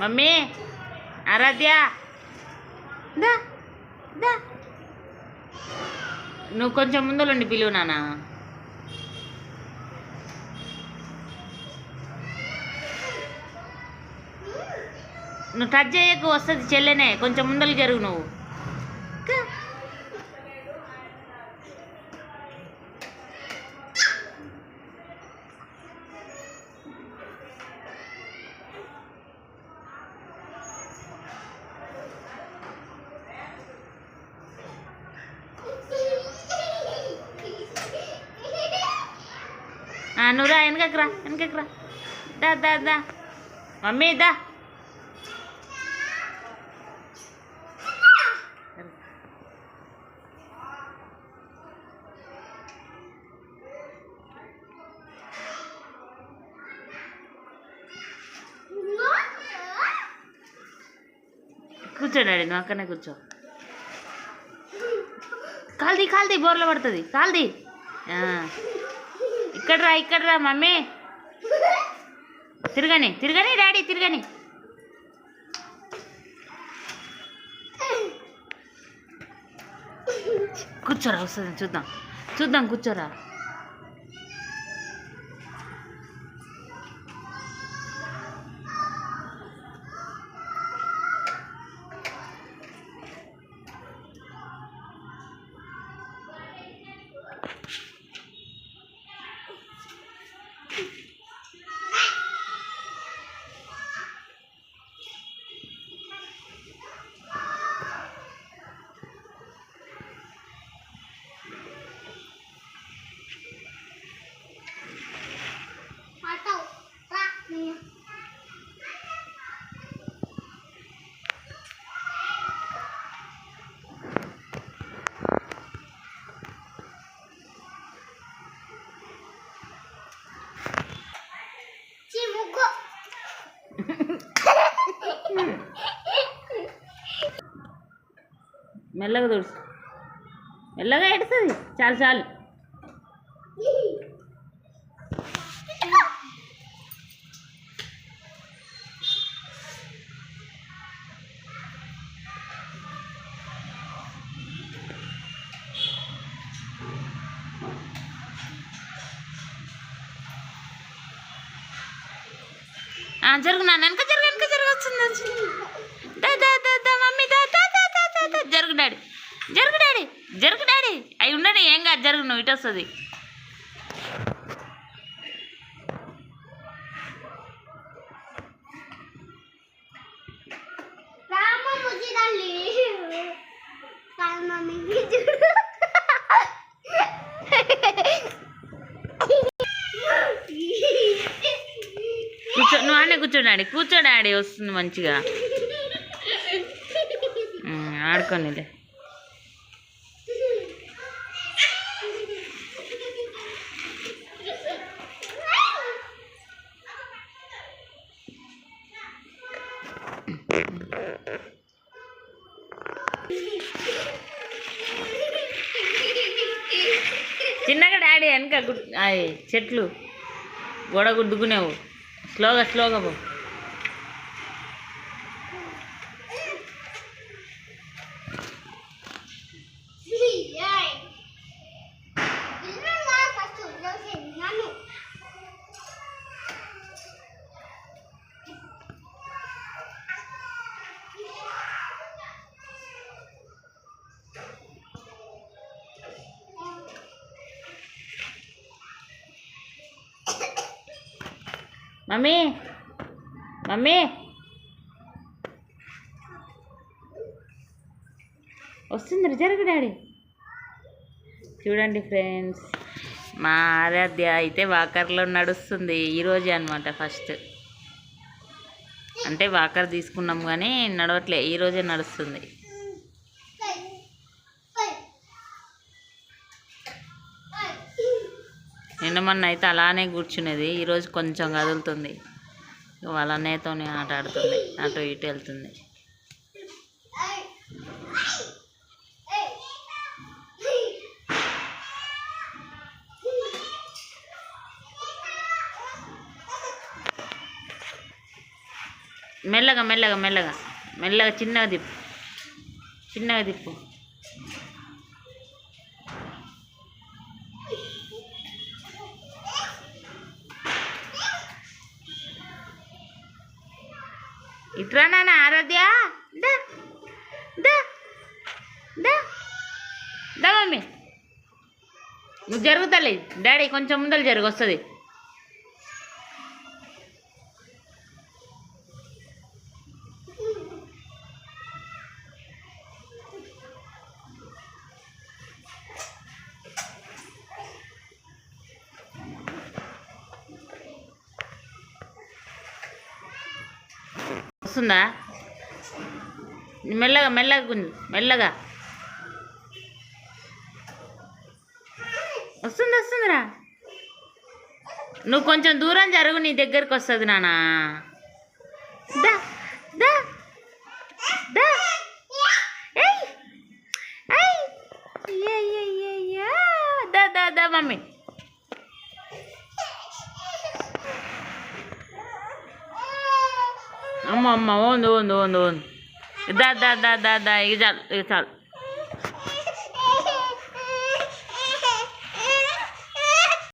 Mummy ఆరాధ్య. దా దా. నువ్వు కొంచెం ముందులుండి పిలువు నాన్న. నువ్వు టచ్ చేయకు వస్తుంది చెల్లెనే. కొంచెం ముందలు జరుగు నువ్వు. ఆ, నువ్వు రా వెనకకి రా వెనకకి రా. దా దా దా. మమ్మీ దా. కూర్చో డాడీ నువ్వు అక్కడనే కూర్చో. కాల్ది కాల్ది బోర్లో పడుతుంది. కాల్ది. ఇక్కడ రా ఇక్కడ రా మమ్మీ. తిరగని తిరగని డాడీ తిరగని. కూర్చోరా వస్తుంది చూద్దాం. చూద్దాం కూర్చోరా. మెల్లగా తుడుచు మెల్లగా ఎడుతుంది చాలు చాలు. ఆ, జరుగు నాన్న. వెనక జరుగు వెనక జరుగు వచ్చింది వచ్చింది దా దా దా దా మమ్మీ దా దా దా దా దా దా జరుగు డాడీ. జరుగు డాడీ జరుగు డాడీ. అవి ఉండని ఏం కాదు జరుగు నువ్వు ఇటు వస్తుంది. కూర్చో నువ్వు ఆడే కూర్చో డాడీ. కూర్చో డాడీ వస్తుంది మంచిగా. ఆడుకోనిలే. చిన్నగా డాడీ వెనక చెట్లు గొడ గుద్దుకునేవు. స్లోగా స్లోగా పో. మమ్మీ. మమ్మీ. వస్తుంది జరుగు డాడీ. చూడండి ఫ్రెండ్స్ మా ఆరాధ్య అయితే వాకర్లో నడుస్తుంది ఈరోజే అనమాట ఫస్ట్. అంటే వాకర్ తీసుకున్నాం కానీ నడవట్లే ఈరోజే నడుస్తుంది. నిన్న మొన్న అయితే అలానే కూర్చునేది ఈరోజు కొంచెం కదులుతుంది. వాళ్ళ అన్నయ్యతోనే ఆట ఆడుతుంది. అటు ఇటు వెళ్తుంది. మెల్లగా మెల్లగా మెల్లగా మెల్లగా చిన్నగా తిప్పు. చిన్నగా తిప్పు. ఇట్రా నాన్న ఆరాధ్య? దా దా దా. దా మమ్మీ. నువ్వు జరుగుతలే డాడీ కొంచెం ముందర జరుగు వస్తుంది. వస్తుందా? మెల్లగా మెల్లగా గుంజు మెల్లగా. వస్తుంది వస్తుందిరా. నువ్వు కొంచెం దూరం జరుగు నీ దగ్గరికి వస్తుంది నానా. దా దా దా. ఏయ్ ఏయ్ దా దా దా మమ్మీ. అమ్మ అమ్మ ఓంది ఓంది ఓంది ఓంది దా దా దా దా దా ఇక చాలు ఇక చాలు